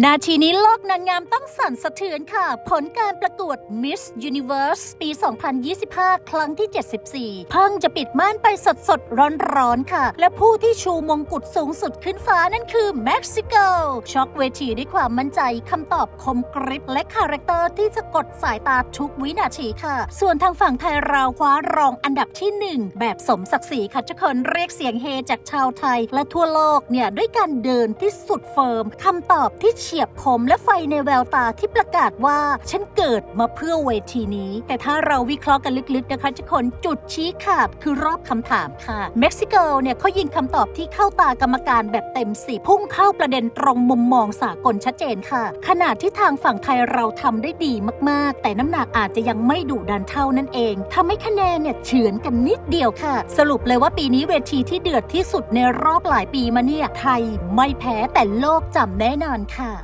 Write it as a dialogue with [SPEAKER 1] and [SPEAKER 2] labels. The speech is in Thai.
[SPEAKER 1] นาทีนี้โลกนางงามต้องสั่นสะเทือนค่ะ ผลการประกวด Miss Universe ปี 2025 ครั้งที่ 74 เพิ่งจะปิดม่านไปสดสดๆร้อนๆค่ะ และผู้ที่ชูมงกุฎสูงสุดขึ้นฟ้านั่นคือเม็กซิโกช็อกเวทีด้วยความมั่นใจคำตอบคมกริบและคาแรคเตอร์ที่จะกดสายตาทุกวินาทีค่ะ ส่วนทางฝั่งไทยเราคว้ารองอันดับที่ 1 แบบสมศักดิ์ศรีค่ะทุกคนเรียกเสียงเฮจากชาวไทย และทั่วโลกเนี่ยด้วยการเดินที่สุดเฟิร์มคำตอบที่เฉียบคมและไฟในแววตาที่ประกาศว่าฉันเกิดมาเพื่อเวทีนี้ แต่ถ้าเราวิเคราะห์กันลึกๆนะคะทุกคนจุดชี้ขาดคือรอบคำถามค่ะ เม็กซิโกเนี่ยเขายิงคำตอบที่เข้าตากรรมการแบบเต็มสิบพุ่งเข้าประเด็นตรงมุมมองสากลชัดเจนค่ะขณะที่ทางฝั่งไทยเราทำได้ดีมากๆ แต่น้ำหนักอาจจะยังไม่ดุดันเท่านั่นเองทำให้คะแนนเนี่ยเฉือนกันนิดเดียวค่ะ สรุปเลยว่าปีนี้เวทีที่เดือดที่สุดในรอบหลายปีมาเนี่ยไทยไม่แพ้แต่โลกจำแน่นอนค่ะ